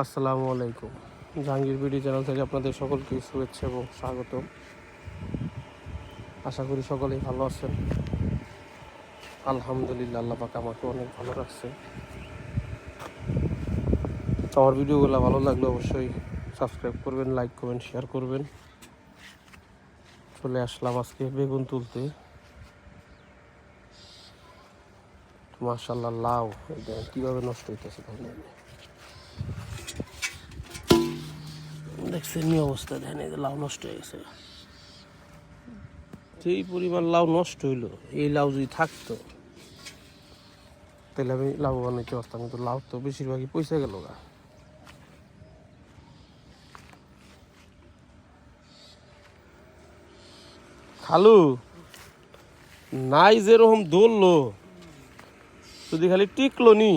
আসসালামু আলাইকুম। Jahangir BD channel থেকে আপনাদের সকলকে শুভেচ্ছা এবং স্বাগত আশা করি সকলেই ভালো আছেন। আলহামদুলিল্লাহ, আল্লাহ আমাকে অনেক ভালো রাখছে। আমার ভিডিওগুলো ভালো লাগলে অবশ্যই সাবস্ক্রাইব করবেন, লাইক করবেন শেয়ার করবেন। চলে আসলাম আজকে বেগুন তুলতে। মার্শাল্লাহ লাউ। কীভাবে নষ্ট হইতেছে দেখেন। দেখছেন নি অবস্থা, দেখেন এই লাউ নষ্ট হয়ে গেছে। যেই পরিমাণ লাউ নষ্ট হইল, এই লাউ যদি থাকতো, তাহলে আমি লাউ বানাইতে পারতাম, কিন্তু লাউ তো বেশিরভাগই পয়সা গেল গা। খালু, নাই যেরকম দৌড়লো যদি খালি টিকলো নি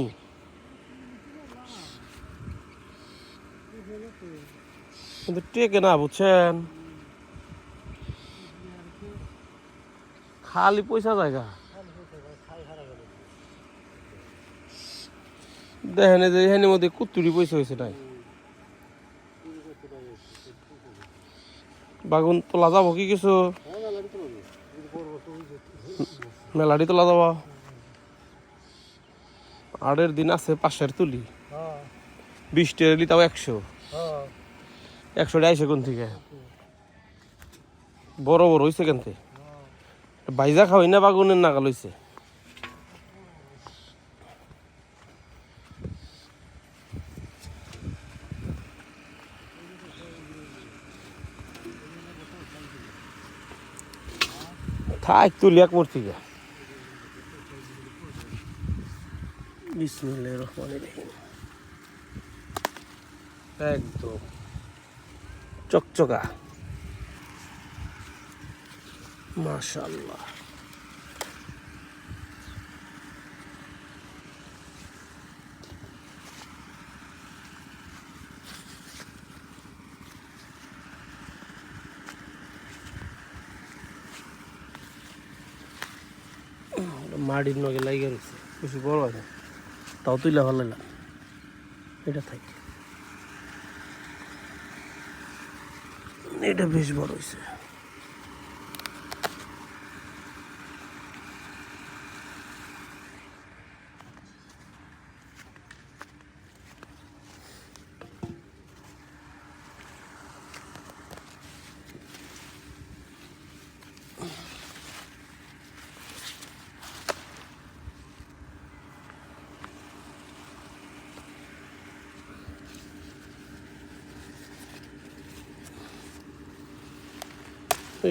কিন্তু টেকে না বুঝছেন খালি পয়সা জায়গা দেখেন যে এখানের মধ্যে কুত্তুরি পয়সা হয়েছে নাই বাগুন তোলা যাব কি কিছু মেলাডি তোলা যাব আটের দিন আছে পাঁচশের তুলি বিশ টেলি তাও একশো একশো আইসে কোন থেকে? বড় বড় হয়েছে কেনতে বাইজা খাওয়াই না বাগুনের নাগাল হয়েছে থাক তুলি এক মূর্তি বিসমিল্লাহির রহমানির রহিম। একদম। চকচকা। মাশাল্লাহ মাটির নগে লাগিয়ে রয়েছে বেশি বড় আছে তাও তুইলে ভালো লাগলাম এটা থাকে। এটা বেশ বড় হয়েছে।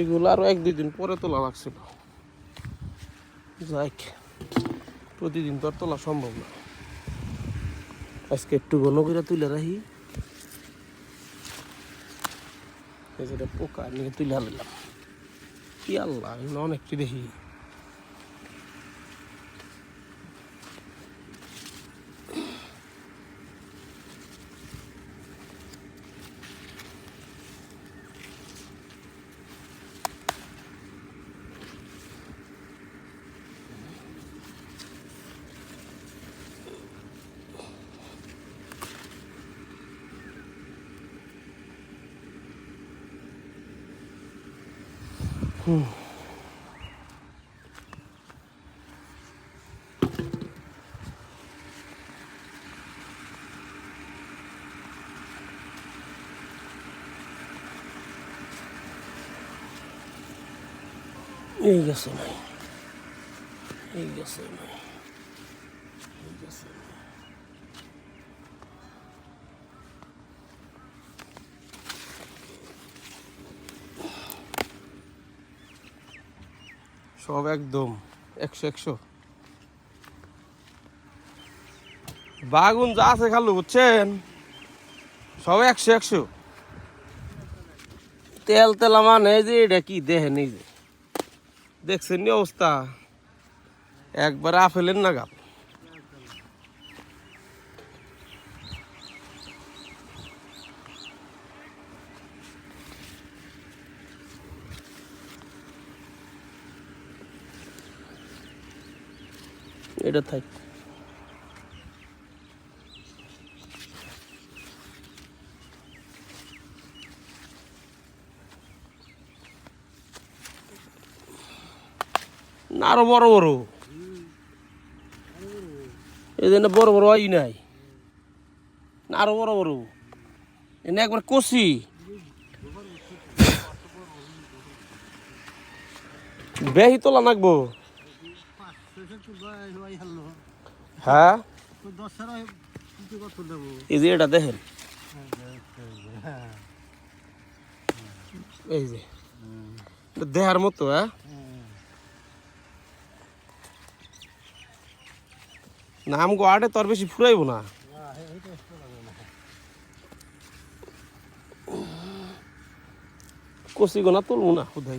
এইগুলো আরও এক দুই দিন পরে তোলা লাগছিল। যাই প্রতিদিন তো আর তোলা সম্ভব না। আজকে একটু ঘন করে তুলে রাখি পোকা নিয়ে তুলে আনলাম কি আল্লাহ অনেকটি দেখি। এই গেছে নাই এই গেছে নাই এই গেছে নাই। সব একদম একশো একশো। বাগুন যা আছে খালু, বুঝছেন? সব একশো একশো। তেল তেলা নেই যে, এটা কি দেহে নেই যে। দেখছেন অবস্থা? একবার আফেলেন না নাগাল। এটা থাক। আরও বড় বড়। এদিন বড় বড় হয় নাই। আরও বড় বড়। এনে একবার কষি। বেহি তোলা নাকবো। হ্যাঁ? এই যে এটা দেখেন। এই যে। দেহার মতো হ্যাঁ? নাম গো আটে তোর বেশি ফুরাইব না। কষি গোনা তুলবো না খুদাই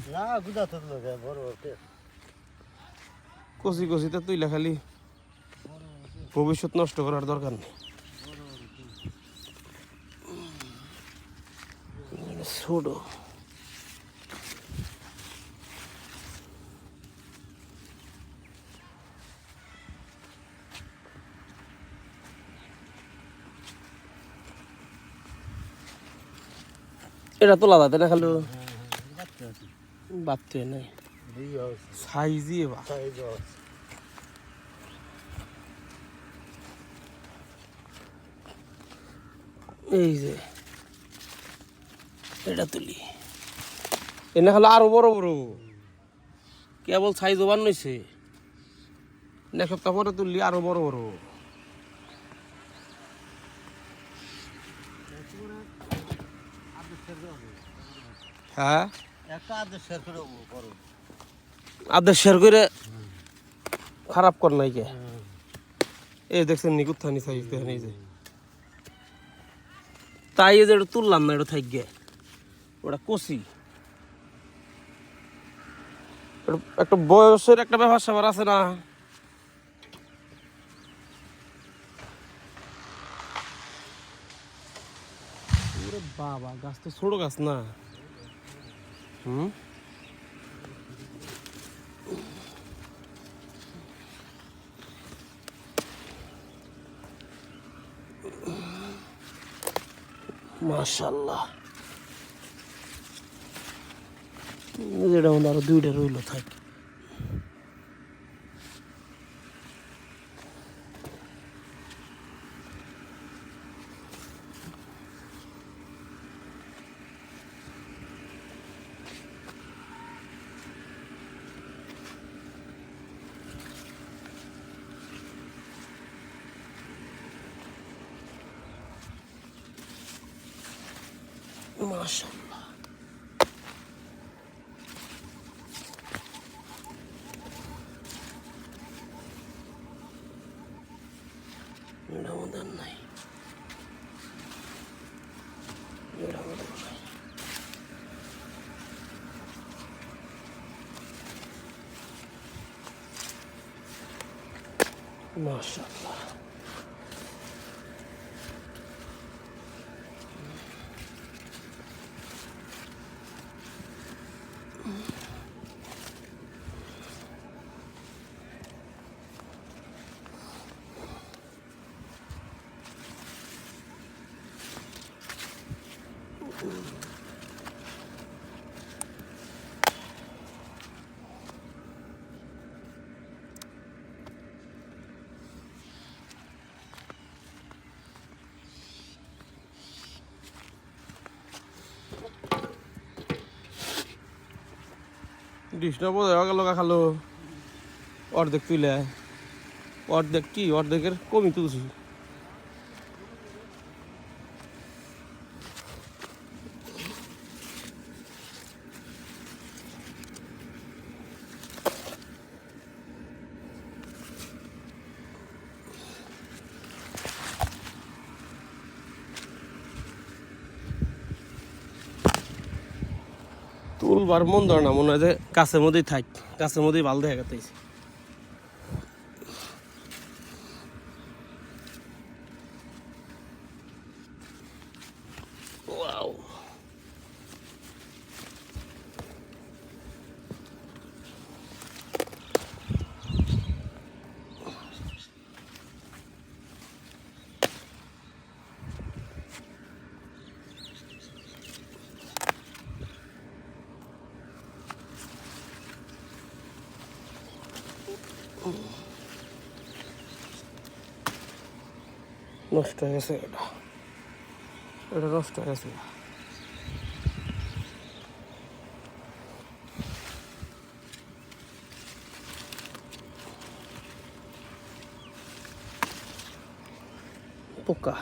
কষি কষিতে তুইলা খালি ভবিষ্যৎ নষ্ট করার দরকার নেই। ছোট। এটা তোলা যাতে না খালো? বাড়তে নাই। সাইজই বা এই যে এটা তুলি। এনে হলো আরও বড় বড়। কেবল সাইজ ওভার নইছে। এক সপ্তাহ পরে তুললি আরও বড় বড়। হ্যাঁ? আদের শেয়ার করে খারাপ কর নাই কে। এই দেখছেন নি কুত্থানি সাইজ দেখেন এই যে। তাই যে তুললাম না এটা থাক গে। ওটা কষি একটা বয়সের একটা ব্যাপার স্যাপার আছে না। বাবা, গাছ তো ছোট গাছ না। হুম? মাশাল্লাহ মধ্যে আরও দুইটা রইল থাক। মাশাল্লাহ এটা আমাদের নাই এটা আমাদের অর্ধেক তুলে অর্ধেক কি? অর্ধেকের কমি তুলছি। তুলবার মন ধরে না, মনে হয় যে কাছের মধ্যেই থাক, কাছের মধ্যেই ভালো দেখা গেছে। নষ্ট হয়ে গেছে এটা এটা নষ্ট হয়ে গেছে পোকা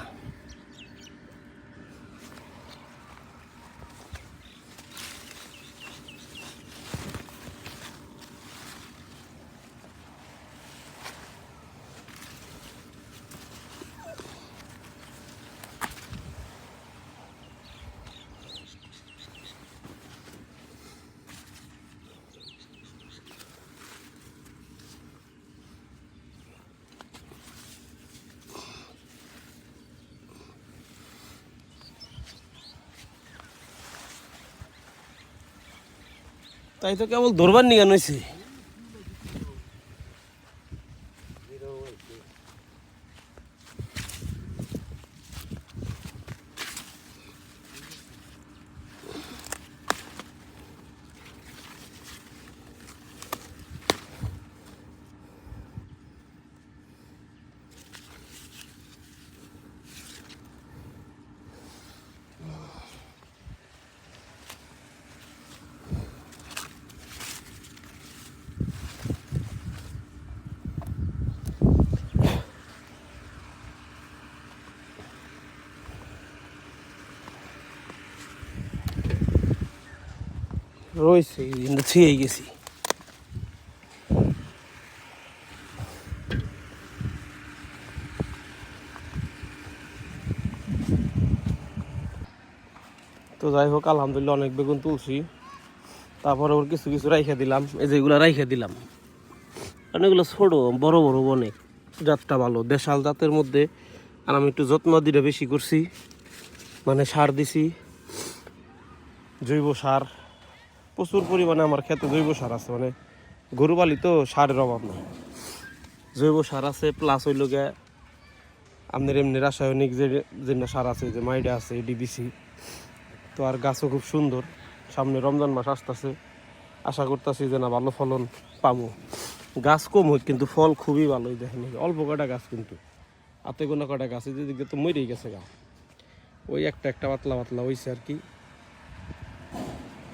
তাই তো কেবল ধরবার নিয়ে হয়েছে রয়েছে কিন্তু গেছি। তো যাই হোক, আলহামদুলিল্লাহ অনেক বেগুন তুলছি। তারপরে ওর কিছু কিছু রাইখে দিলাম, এই যে এগুলো রাইখে দিলাম। কারণ এগুলো ছোটো, বড় বড় অনেক জাতটা ভালো। দেশাল জাতের মধ্যে, আর আমি একটু যত্ন দিলে বেশি করছি। মানে সার দিছি। জৈব সার। প্রচুর পরিমাণে আমার ক্ষেতে জৈব সার আছে মানে গরু পালি তো সারের অভাব নেই। জৈব সার আছে প্লাস হইল গে আপনার এমনি রাসায়নিক যে যে সার আছে যে মাইডা আছে ডিবিসি তো আর গাছও খুব সুন্দর। সামনে রমজান মাস আসতেছে, আশা করতেছি যে না ভালো ফলন পাবো। গাছ কম হোক, কিন্তু ফল খুবই ভালোই দেখেন অল্প কটা গাছ কিন্তু, হাতে গোনা কটা গাছ, এই দিকে তো মরেই গেছে গা। ওই একটা একটা পাতলা পাতলা হয়েছে আর কি।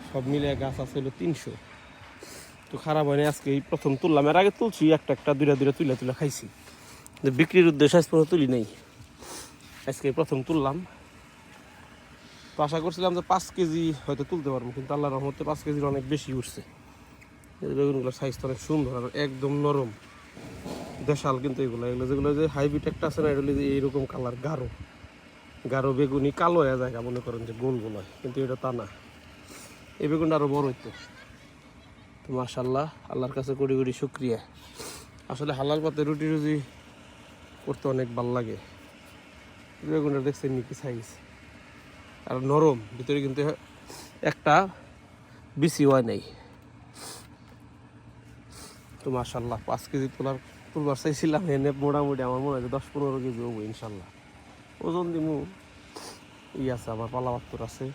সব মিলে গাছ আছে হলো তিনশো। তো খারাপ হয়নি, আজকে এই প্রথম তুললাম। এর আগে তুলছি, একটা একটা দুইটা দুইটা তুলে তুলে খাইছি। বিক্রির উদ্দেশ্যে আজ পর্যন্ত তুলি নেই। আজকে প্রথম তুললাম। তো আশা করছিলাম যে পাঁচ কেজি হয়তো তুলতে পারব, কিন্তু আল্লাহ রহমতে পাঁচ কেজির অনেক বেশি উঠছে। বেগুনগুলোর সাইজটা অনেক সুন্দর আর একদম নরম। দেশাল কিন্তু এগুলো। এগুলো যেগুলো যে হাইব্রিড একটা আছে না, এগুলো যে এইরকম কালার গাঢ়। গাঢ় বেগুনি কালো হয়ে জায়গা মনে করেন যে গোল গোল হয়, কিন্তু এটা তা না। এই বেগুনটা আরও বড় হইতো। তো মাশাল্লাহ আল্লাহর কাছে কোটি কোটি শুক্রিয়া। আসলে হালাল পাতে রুটি রুজি করতে অনেক ভালো লাগে। বেগুনটা দেখছেন নাকি সাইজ আর নরম, ভিতরে কিন্তু একটা বেশি হয় নাই। তো মাশাল্লাহ পাঁচ কেজি তোলার তুলবার চাইছিলাম, এনে মোটামুটি আমার মনে হয় দশ পনেরো কেজি হব ইনশাল্লাহ ওজন দিমু, ই আছে আমার পালা বাত্তর আছে।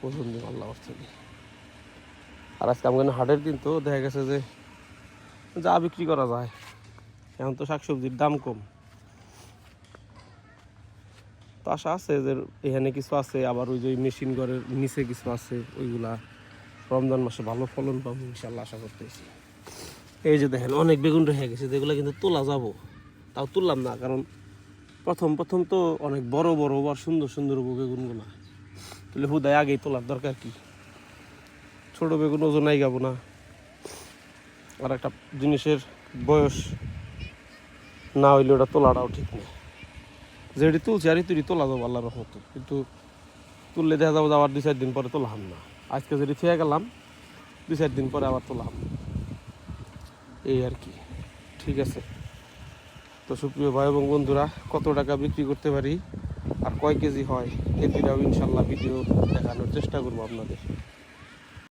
দিম আল্লাহ থেকে আর আজকে আমাকে হাটের দিন তো, দেখা গেছে যে যা বিক্রি করা যায়। এখন তো শাকসবজির দাম কম। তো আশা আছে যে এখানে কিছু আছে, আবার ওই যে মেশিন ঘরের নিচে কিছু আছে, ওইগুলা রমজান মাসে ভালো ফলন পাবো ইনশাল্লাহ আশা করতেছি। এই যে দেখেন, অনেক বেগুন রেখে গেছে, যেগুলো কিন্তু তোলা যাব। তাও তুললাম না, কারণ প্রথম প্রথম তো অনেক বড় বড় আর সুন্দর সুন্দর বেগুনগুলো। তাহলে হুদায় আগেই তোলার দরকার কি? ছোট বেগুন ওজন নাই গাবো না। আর একটা জিনিসের বয়স না হইলে ওটা তোলাটাও ঠিক নেই। যেটি তুলছি আর তুই তোলা যাব আল্লাহর রহমতে। কিন্তু তুললে দেখা যাব আবার দুই চার দিন পরে তোলাম না। আজকে যদি খেয়ে গেলাম, দুই চার দিন পরে আবার তোলাম। এই আর কি। ঠিক আছে? তো সুপ্রিয় ভাই এবং বন্ধুরা, কত টাকা বিক্রি করতে পারি? আর কয় কেজি হয় এটিরাও ইনশাল্লাহ ভিডিও দেখানোর চেষ্টা করব আপনাদের।